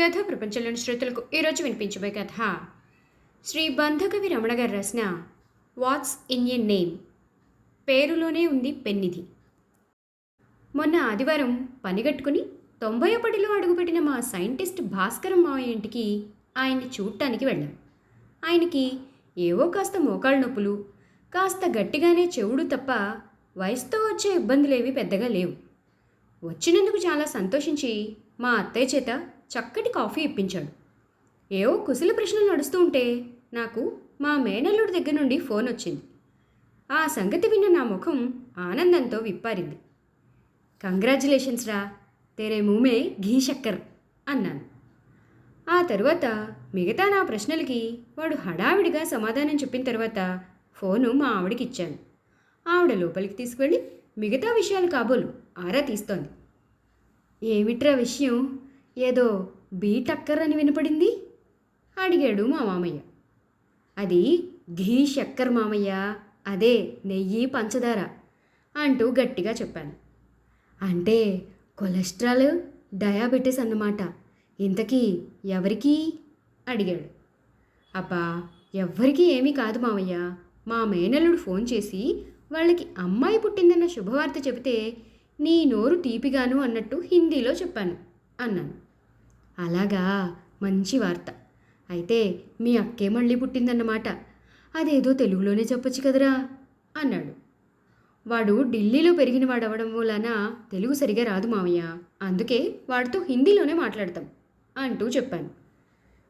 కథ ప్రపంచంలోని శ్రోతలకు ఈరోజు వినిపించబోయే కథ. శ్రీ బంధకవి రమణ గారు రాసిన వాట్స్ ఇన్ ఎ నేమ్ పేరులోనే ఉంది పెన్నిధి. మొన్న ఆదివారం పనిగట్టుకుని తొంభై ఒకటిలో అడుగుపెట్టిన మా సైంటిస్ట్ భాస్కరం మావయ్య ఇంటికి ఆయన్ని చూడటానికి వెళ్ళాం. ఆయనకి ఏవో కాస్త మోకాళ్ళ నొప్పులు కాస్త గట్టిగానే చెవుడు తప్ప వయసుతో వచ్చే ఇబ్బందులేవి పెద్దగా లేవు. వచ్చినందుకు చాలా సంతోషించి మా అత్తయ్య చేత చక్కటి కాఫీ ఇప్పించాడు. ఏవో కుశల ప్రశ్నలు నడుస్తూ ఉంటే నాకు మా మేనల్లుడి దగ్గర నుండి ఫోన్ వచ్చింది. ఆ సంగతి విన్న నా ముఖం ఆనందంతో విప్పారింది. కంగ్రాచులేషన్స్ రా తెరే మూమే ఘీ చక్కర్ అన్నాను. ఆ తరువాత మిగతా నా ప్రశ్నలకి వాడు హడావిడిగా సమాధానం చెప్పిన తర్వాత ఫోను మా ఆవిడకి ఇచ్చాను. ఆవిడ లోపలికి తీసుకువెళ్ళి మిగతా విషయాలు కాబోలు ఆరా తీస్తోంది. ఏమిట్రా విషయం? ఏదో బీ టక్కర్ అని వినపడింది? అడిగాడు మా మామయ్య. అది ఘీ చక్కర్ మామయ్య అదే నెయ్యి పంచదార అంటూ గట్టిగా చెప్పాను. అంటే కొలెస్ట్రాల్ డయాబెటీస్ అన్నమాట. ఇంతకీ ఎవరికి? అడిగాడు. అబ్బా ఎవ్వరికీ ఏమీ కాదు మావయ్య మా మేనల్లుడు ఫోన్ చేసి వాళ్ళకి అమ్మాయి పుట్టిందన్న శుభవార్త చెబితే నీ నోరు తీపిగాను అన్నట్టు హిందీలో చెప్పాను అన్నాను. అలాగా? మంచి వార్త. అయితే మీ అక్కే మళ్ళీ పుట్టిందన్నమాట. అదేదో తెలుగులోనే చెప్పొచ్చు కదరా? అన్నాడు. వాడు ఢిల్లీలో పెరిగిన వాడవడం వలన తెలుగు సరిగా రాదు మావయ్య. అందుకే వాడితో హిందీలోనే మాట్లాడతాం అంటూ చెప్పాను.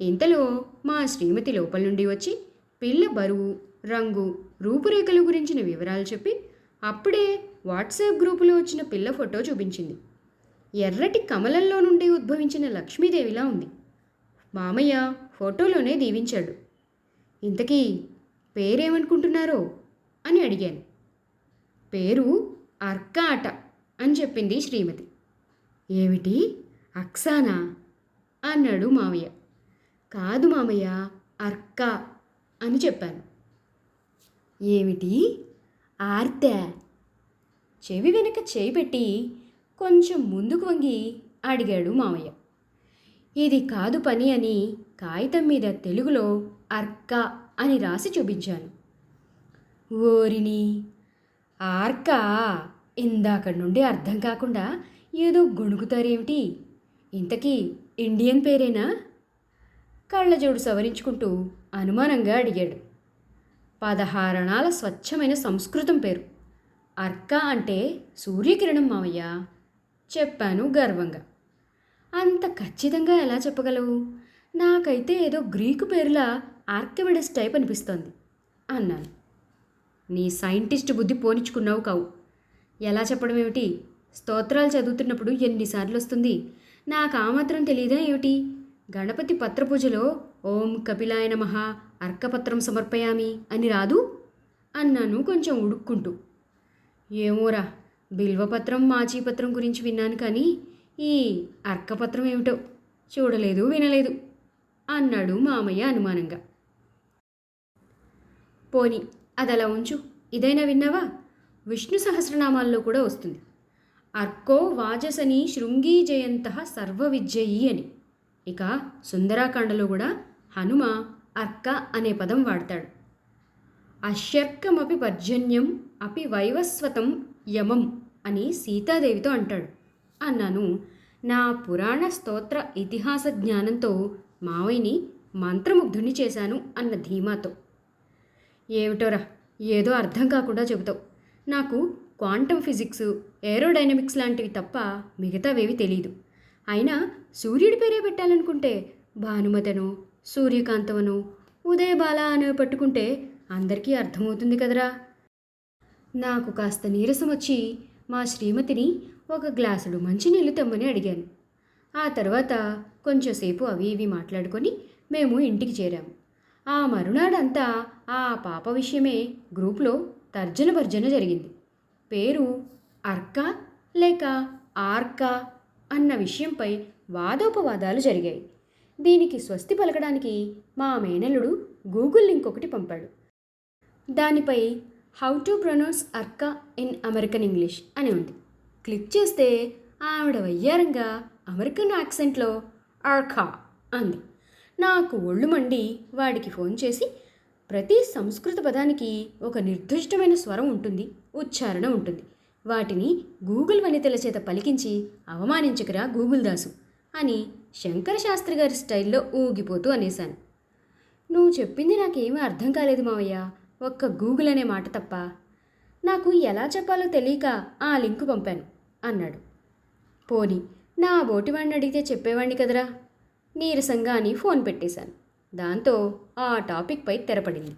ఇంతలో మా శ్రీమతి లోపల నుండి వచ్చి పిల్ల బరువు రంగు రూపురేఖల గురించిన వివరాలు చెప్పి అప్పుడే వాట్సాప్ గ్రూపులో వచ్చిన పిల్ల ఫోటో చూపించింది. ఎర్రటి కమలంలో నుండి ఉద్భవించిన లక్ష్మీదేవిలా ఉంది. మామయ్య ఫోటోలోనే దీవించాడు. ఇంతకీ పేరేమనుకుంటున్నారో అని అడిగాను. పేరు అర్కాట అని చెప్పింది శ్రీమతి. ఏమిటి? అక్సానా? అన్నాడు మామయ్య. కాదు మామయ్య అర్క అని చెప్పాను. ఏమిటి? ఆర్తే చెవి వెనక చేయి పెట్టి కొంచెం ముందుకు వంగి అడిగాడు మామయ్య. ఇది కాదు పని అని కాగితం మీద తెలుగులో అర్క అని రాసి చూపించాను. ఓరిని ఆర్క ఇందాక నుండి అర్థం కాకుండా ఏదో గొణుకుతారేమిటి ఇంతకీ ఇండియన్ పేరేనా? కళ్ళజోడు సవరించుకుంటూ అనుమానంగా అడిగాడు. పదహారణాల స్వచ్ఛమైన సంస్కృతం పేరు. అర్క అంటే సూర్యకిరణం మావయ్య చెప్పాను గర్వంగా. అంత ఖచ్చితంగా ఎలా చెప్పగలవు? నాకైతే ఏదో గ్రీకు పేరులా ఆర్కిమిడస్ టైప్ అనిపిస్తోంది అన్నాను. నీ సైంటిస్ట్ బుద్ధి పోనిచ్చుకున్నావు కావు. ఎలా చెప్పడం ఏమిటి? స్తోత్రాలు చదువుతున్నప్పుడు ఎన్నిసార్లు వస్తుంది నాకు ఆ మాత్రం తెలియదా ఏమిటి? గణపతి పత్రపూజలో ఓం కపిలాయ నమః అర్కపత్రం సమర్పయామి అని రాదు? అన్నాను కొంచెం ఉడుక్కుంటూ. ఏమోరా బిల్వపత్రం మాచీపత్రం గురించి విన్నాను కానీ ఈ అర్కపత్రం ఏమిటో చూడలేదు వినలేదు అన్నాడు మామయ్య అనుమానంగా. పోని అదలా ఉంచు ఇదైనా విన్నావా? విష్ణు సహస్రనామాల్లో కూడా వస్తుంది. అర్కో వాజసని శృంగీ జయంత సర్వ విద్యయి అని. ఇక సుందరాకాండలో కూడా హనుమ అర్క అనే పదం వాడతాడు. అశ్యర్కమపి పర్జన్యం అపి వైవస్వతం యమం అని సీతాదేవితో అంటాడు. అన్నాను నా పురాణ స్తోత్ర ఇతిహాస జ్ఞానంతో మావయ్యని మంత్రముగ్ధుని చేశాను అన్న ధీమాతో. ఏమిటోరా ఏదో అర్థం కాకుండా చెబుతావు. నాకు క్వాంటమ్ ఫిజిక్స్ ఏరోడైనమిక్స్ లాంటివి తప్ప మిగతావేవి తెలియదు అయినా సూర్యుడి పేరే పెట్టాలనుకుంటే భానుమతను సూర్యకాంతమను ఉదయబాల అని పట్టుకుంటే అందరికీ అర్థమవుతుంది కదరా. నాకు కాస్త నీరసం వచ్చి మా శ్రీమతిని ఒక గ్లాసుడు మంచినీళ్ళు తెమ్మని అడిగాను. ఆ తర్వాత కొంచెంసేపు అవి ఇవి మాట్లాడుకొని మేము ఇంటికి చేరాము ఆ మరునాడంతా ఆ పాప విషయమే గ్రూప్లో తర్జన భర్జన జరిగింది. పేరు అర్కా లేక ఆర్కా అన్న విషయంపై వాదోపవాదాలు జరిగాయి. దీనికి స్వస్తి పలకడానికి మా మేనల్లుడు గూగుల్ లింక్ ఒకటి పంపాడు. దానిపై హౌ టు ప్రొనౌన్స్ అర్క ఇన్ అమెరికన్ ఇంగ్లీష్ అని ఉంది. క్లిక్ చేస్తే ఆవిడ వయ్యారంగా అమెరికన్ యాక్సెంట్లో అర్కా అంది. నాకు ఒళ్ళు మండి వాడికి ఫోన్ చేసి ప్రతి సంస్కృత పదానికి ఒక నిర్దిష్టమైన స్వరం ఉంటుంది ఉచ్చారణ ఉంటుంది. వాటిని గూగుల్ వనితల చేత పలికించి అవమానించకరా గూగుల్ దాసు అని శంకర శాస్త్రి గారి స్టైల్లో ఊగిపోతూ అనేశాను. నువ్వు చెప్పింది నాకేమీ అర్థం కాలేదు మావయ్య. ఒక్క గూగుల్ అనే మాట తప్ప నాకు ఎలా చెప్పాలో తెలియక ఆ లింకు పంపాను అన్నాడు. పోని నా బోటివాడిని అడిగితే చెప్పేవాడిని కదరా? నీరసంగా అని ఫోన్ పెట్టేశాను. దాంతో ఆ టాపిక్పై తెరపడింది.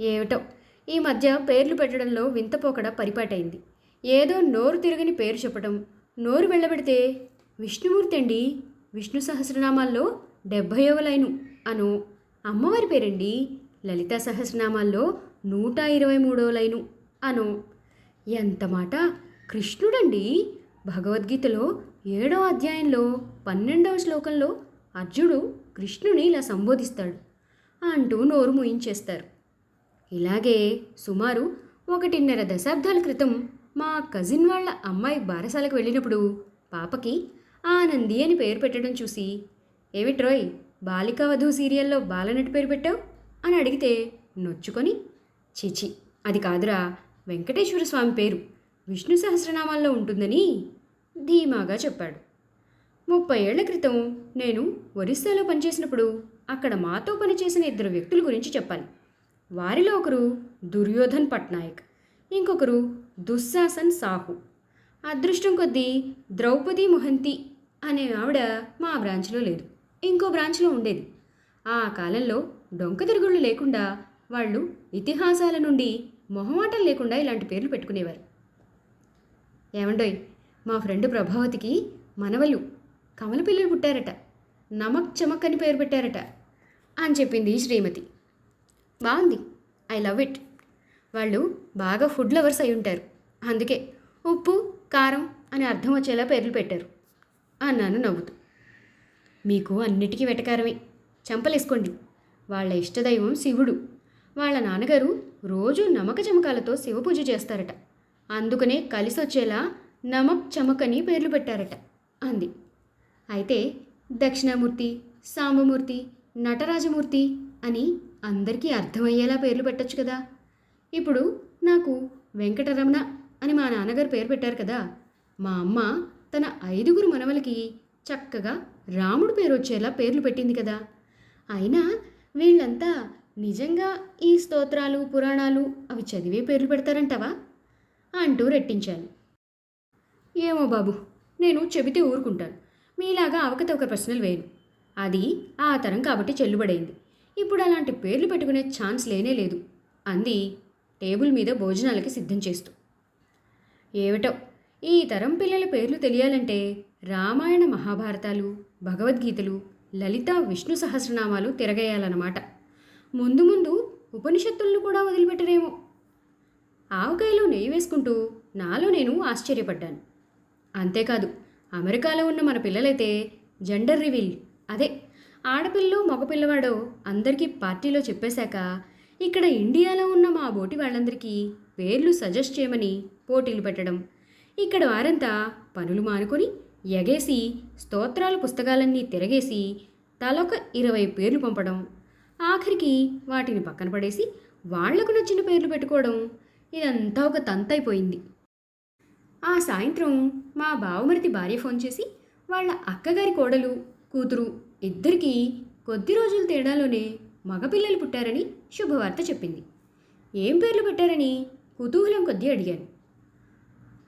ఏమిటో ఈ మధ్య పేర్లు పెట్టడంలో వింతపోకడ పరిపాటైంది. ఏదో నోరు తిరగని పేరు చెప్పడం నోరు వెళ్ళబెడితే విష్ణుమూర్తి అండి విష్ణు సహస్రనామాల్లో డెబ్భైవ లైను అను అమ్మవారి పేరండి లలితా సహస్రనామాల్లో నూట ఇరవై మూడో లైను. అను. ఎంత మాట? కృష్ణుడండి. భగవద్గీతలో ఏడో అధ్యాయంలో పన్నెండవ శ్లోకంలో అర్జునుడు కృష్ణుని ఇలా సంబోధిస్తాడు. అంటూ నోరు ముయించేస్తారు. ఇలాగే సుమారు ఒకటిన్నర దశాబ్దాల క్రితం మా కజిన్ వాళ్ళ అమ్మాయి బారసాలకు వెళ్ళినప్పుడు పాపకి ఆనంది అని పేరు పెట్టడం చూసి ఏమిట్రోయ్ బాలికా వధు సీరియల్లో బాలనటి పేరు పెట్టావు? అని అడిగితే నొచ్చుకొని చిచి అది కాదురా వెంకటేశ్వర స్వామి పేరు విష్ణు సహస్రనామాల్లో ఉంటుందని ధీమాగా చెప్పాడు. ముప్పై ఏళ్ళ క్రితం నేను ఒరిస్సాలో పనిచేసినప్పుడు అక్కడ మాతో పనిచేసిన ఇద్దరు వ్యక్తుల గురించి చెప్పాలి. వారిలో ఒకరు దుర్యోధన్ పట్నాయక్ ఇంకొకరు దుశ్శాసన్ సాహు. అదృష్టం కొద్దీ ద్రౌపది మొహంతి అనే ఆవిడ మా బ్రాంచ్లో లేదు ఇంకో బ్రాంచ్లో ఉండేది. ఆ కాలంలో డొంక తిరుగుళ్ళు లేకుండా వాళ్ళు ఇతిహాసాల నుండి మొహమాటం లేకుండా ఇలాంటి పేర్లు పెట్టుకునేవారు. ఏమండోయ్ మా ఫ్రెండ్ ప్రభావతికి మనవలు కమల పిల్లలు పుట్టారట. నమక్ చమక్ అని పేరు పెట్టారట అని చెప్పింది శ్రీమతి. బాగుంది ఐ లవ్ ఇట్. వాళ్ళు బాగా ఫుడ్ లవర్స్ అయి ఉంటారు. అందుకే ఉప్పు కారం అని అర్థం వచ్చేలా పేర్లు పెట్టారు అన్నాను నవ్వుతూ. మీకు అన్నిటికీ వెటకారమే. చంపలేసుకోండి. వాళ్ళ ఇష్టదైవం శివుడు. వాళ్ళ నాన్నగారు రోజు నమక చమకాలతో శివ పూజ చేస్తారట. అందుకనే కలిసొచ్చేలా నమక్ చమక్ అని పేర్లు పెట్టారట అంది. అయితే దక్షిణామూర్తి సాంబమూర్తి నటరాజమూర్తి అని అందరికీ అర్థమయ్యేలా పేర్లు పెట్టొచ్చు కదా. ఇప్పుడు నాకు వెంకటరమణ అని మా నాన్నగారు పేరు పెట్టారు కదా. మా అమ్మ తన ఐదుగురు మనవలకి చక్కగా రాముడు పేరు వచ్చేలా పేర్లు పెట్టింది కదా. అయినా వీళ్ళంతా నిజంగా ఈ స్తోత్రాలు పురాణాలు అవి చదివే పేర్లు పెడతారంటావా? అంటూ రెట్టించాను ఏమో బాబు నేను చెబితే ఊరుకుంటాను. మీలాగా అవకతవక ప్రశ్నలు వేయను. అది ఆ తరం కాబట్టి చెల్లుబడైంది. ఇప్పుడు అలాంటి పేర్లు పెట్టుకునే ఛాన్స్ లేనే లేదు. అంది టేబుల్ మీద భోజనాలకి సిద్ధం చేస్తూ. ఏమిటో ఈ తరం పిల్లల పేర్లు తెలియాలంటే రామాయణ మహాభారతాలు భగవద్గీతలు లలిత విష్ణు సహస్రనామాలు తిరగేయాలన్నమాట. ముందు ముందు ఉపనిషత్తులను కూడా వదిలిపెట్టరేమో ఆవకాయలో నెయ్యి వేసుకుంటూ నాలో నేను ఆశ్చర్యపడ్డాను. అంతేకాదు అమెరికాలో ఉన్న మన పిల్లలైతే జెండర్ రివీల్ అదే ఆడపిల్లో మగపిల్లవాడో అందరికీ పార్టీలో చెప్పేశాక ఇక్కడ ఇండియాలో ఉన్న మా బోటి వాళ్ళందరికీ పేర్లు సజెస్ట్ చేయమని పోటీలు పెట్టడం. ఇక్కడ వారంతా పనులు మానుకొని ఎగేసి స్తోత్రాల పుస్తకాలన్నీ తిరగేసి తలొక ఇరవై పేర్లు పంపడం. ఆఖరికి వాటిని పక్కన పడేసి వాళ్ళకు నచ్చిన పేర్లు పెట్టుకోవడం. ఇదంతా ఒక తంతైపోయింది ఆ సాయంత్రం మా బావమరిది భార్య ఫోన్ చేసి వాళ్ళ అక్కగారి కోడలు కూతురు ఇద్దరికీ కొద్ది రోజుల తేడాలోనే మగపిల్లలు పుట్టారని శుభవార్త చెప్పింది. ఏం పేర్లు పెట్టారని కుతూహలం కొద్దీ అడిగాను.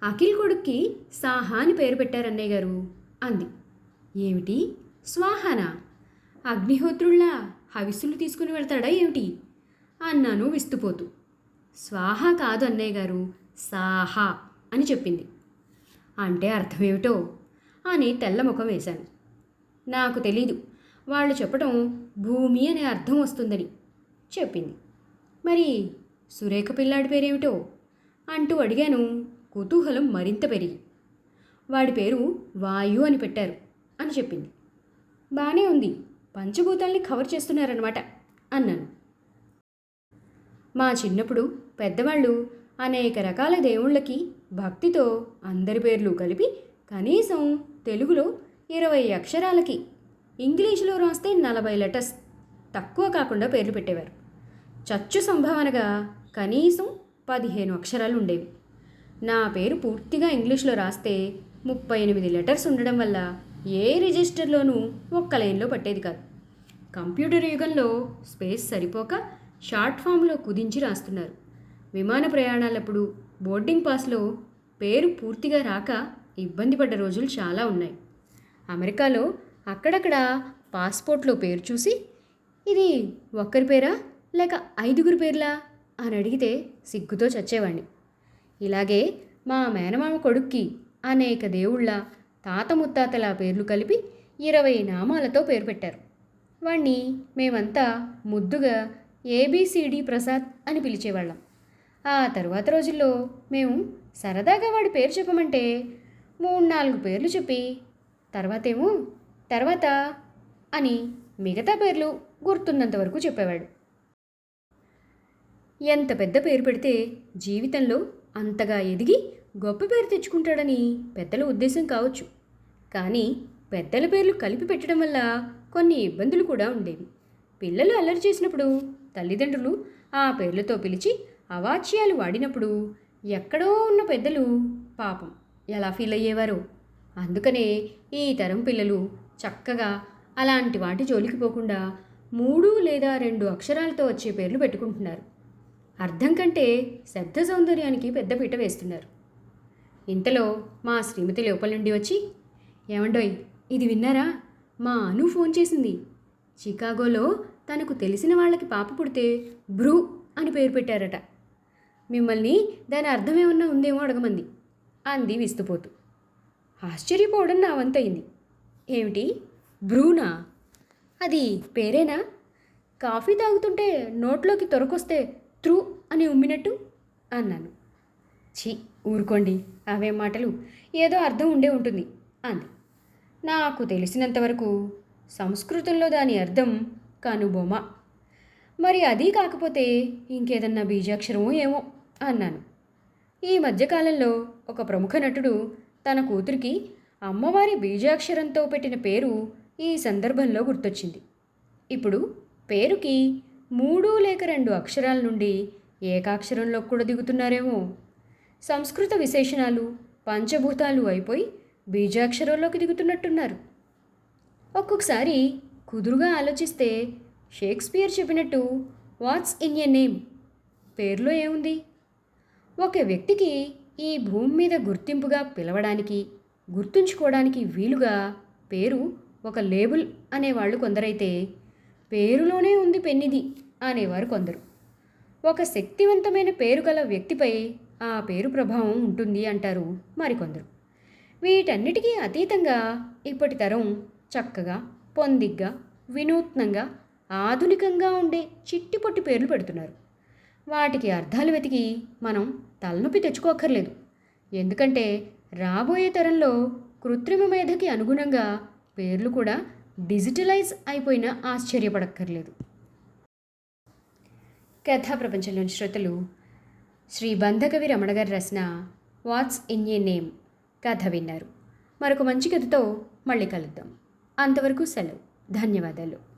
అఖిల్ కొడుక్కి సాహా అని పేరు పెట్టారన్నయ్య గారు అంది. ఏమిటి? స్వాహానా? అగ్నిహోత్రుల్లా హవిస్సులు తీసుకుని వెళ్తాడా ఏమిటి? అన్నాను విస్తుపోతూ. స్వాహా కాదు అన్నయ్య గారు సాహా అని చెప్పింది. అంటే అర్థమేమిటో? అని తెల్ల ముఖం వేశాను. నాకు తెలీదు వాళ్ళు చెప్పడం భూమి అనే అర్థం వస్తుందని చెప్పింది. మరి సురేఖ పిల్లాడి పేరేమిటో? అంటూ అడిగాను కుతూహలం మరింత పెరిగి. వాడి పేరు వాయు అని పెట్టారు అని చెప్పింది. బాగానే ఉంది. పంచభూతాల్ని కవర్ చేస్తున్నారనమాట అన్నాను. మా చిన్నప్పుడు పెద్దవాళ్ళు అనేక రకాల దేవుళ్ళకి భక్తితో అందరి పేర్లు కలిపి కనీసం తెలుగులో ఇరవై అక్షరాలకి ఇంగ్లీషులో రాస్తే నలభై లెటర్స్ తక్కువ కాకుండా పేర్లు పెట్టేవారు. చచ్చు సంభావనగా కనీసం పదిహేను అక్షరాలు ఉండేవి. నా పేరు పూర్తిగా ఇంగ్లీష్లో రాస్తే ముప్పై ఎనిమిది లెటర్స్ ఉండడం వల్ల ఏ రిజిస్టర్లోనూ ఒక్క లైన్లో పట్టేది కాదు. కంప్యూటర్ యుగంలో స్పేస్ సరిపోక షార్ట్ ఫామ్లో కుదించి రాస్తున్నారు. విమాన ప్రయాణాలప్పుడు బోర్డింగ్ పాస్లో పేరు పూర్తిగా రాక ఇబ్బంది పడ్డ రోజులు చాలా ఉన్నాయి. అమెరికాలో అక్కడక్కడ పాస్పోర్ట్లో పేరు చూసి ఇది ఒక్కరి పేరా? లేక ఐదుగురు పేర్లా? అని అడిగితే సిగ్గుతో చచ్చేవాడిని ఇలాగే మా మేనమామ కొడుక్కి అనేక దేవుళ్ళ తాత ముత్తాతల పేర్లు కలిపి ఇరవై నామాలతో పేరు పెట్టారు. వాణ్ణి మేమంతా ముద్దుగా ఏబిసిడి ప్రసాద్ అని పిలిచేవాళ్ళం. ఆ తర్వాత రోజుల్లో మేము సరదాగా వాడి పేరు చెప్పమంటే మూడు నాలుగు పేర్లు చెప్పి తర్వాతేమో తర్వాత అని మిగతా పేర్లు గుర్తున్నంత వరకు చెప్పేవాడు. ఎంత పెద్ద పేరు పెడితే జీవితంలో అంతగా ఎదిగి గొప్ప పేరు తెచ్చుకుంటాడని పెద్దల ఉద్దేశం కావచ్చు. కానీ పెద్దల పేర్లు కలిపి పెట్టడం వల్ల కొన్ని ఇబ్బందులు కూడా ఉండేవి. పిల్లలు అల్లరి చేసినప్పుడు తల్లిదండ్రులు ఆ పేర్లతో పిలిచి అవాచ్యాలు వాడినప్పుడు ఎక్కడో ఉన్న పెద్దలు పాపం ఎలా ఫీల్ అయ్యేవారో. అందుకనే ఈ తరం పిల్లలు చక్కగా అలాంటి వాటి జోలికి పోకుండా మూడు లేదా రెండు అక్షరాలతో వచ్చే పేర్లు పెట్టుకుంటున్నారు. అర్థం కంటే శబ్ద సౌందర్యానికి పెద్ద పీట వేస్తున్నారు. ఇంతలో మా శ్రీమతి లోపల నుండి వచ్చి ఏమండోయ్ ఇది విన్నారా? మా అను ఫోన్ చేసింది. చికాగోలో తనకు తెలిసిన వాళ్ళకి పాప పుడితే బ్రూ అని పేరు పెట్టారట. మిమ్మల్ని దాని అర్థం ఏమన్నా ఉందేమో అడగమంది. అంది విస్తుపోతూ. ఆశ్చర్యపోవడం నా వంతయింది ఏమిటి? బ్రూనా అది పేరేనా? కాఫీ తాగుతుంటే నోట్లోకి తొరకొస్తే త్రూ అని ఉమ్మినట్టు అన్నాను. ఛీ ఊరుకోండి అవే మాటలు. ఏదో అర్థం ఉండే ఉంటుంది అంది. నాకు తెలిసినంతవరకు సంస్కృతంలో దాని అర్థం కనుబొమ మరి అది కాకపోతే ఇంకేదన్నా బీజాక్షరమో ఏమో అన్నాను. ఈ మధ్యకాలంలో ఒక ప్రముఖ నటుడు తన కూతురికి అమ్మవారి బీజాక్షరంతో పెట్టిన పేరు ఈ సందర్భంలో గుర్తొచ్చింది. ఇప్పుడు పేరుకి మూడు లేక రెండు అక్షరాల నుండి ఏకాక్షరంలో కూడా దిగుతున్నారేమో. సంస్కృత విశేషణాలు పంచభూతాలు అయిపోయి బీజాక్షరంలోకి దిగుతున్నట్టున్నారు. ఒక్కొక్కసారి కుదురుగా ఆలోచిస్తే షేక్స్పియర్ చెప్పినట్టు వాట్స్ ఇన్ ఎ నేమ్? పేరులో ఏముంది? ఒక వ్యక్తికి ఈ భూమి మీద గుర్తింపుగా పిలవడానికి గుర్తుంచుకోవడానికి వీలుగా పేరు ఒక లేబుల్ అనేవాళ్ళు కొందరైతే పేరులోనే ఉంది పెన్నిది అనేవారు కొందరు. ఒక శక్తివంతమైన పేరు గల వ్యక్తిపై ఆ పేరు ప్రభావం ఉంటుంది అంటారు మరికొందరు. వీటన్నిటికీ అతీతంగా ఇప్పటి తరం చక్కగా పొందిగ్గా వినూత్నంగా ఆధునికంగా ఉండే చిట్టి పొట్టి పేర్లు పెడుతున్నారు. వాటికి అర్థాలు వెతికి మనం తలనొప్పి తెచ్చుకోక్కర్లేదు. ఎందుకంటే రాబోయే తరంలో కృత్రిమ మేధకి అనుగుణంగా పేర్లు కూడా డిజిటలైజ్ అయిపోయినా ఆశ్చర్యపడక్కర్లేదు. కథా ప్రపంచంలోని శ్రోతలు శ్రీ బంధకవి రమణ గారు రచన వాట్స్ ఇన్ ఏ నేమ్ కథ విన్నారు. మరొక మంచి కథతో మళ్ళీ కలుద్దాం. అంతవరకు సెలవు. ధన్యవాదాలు.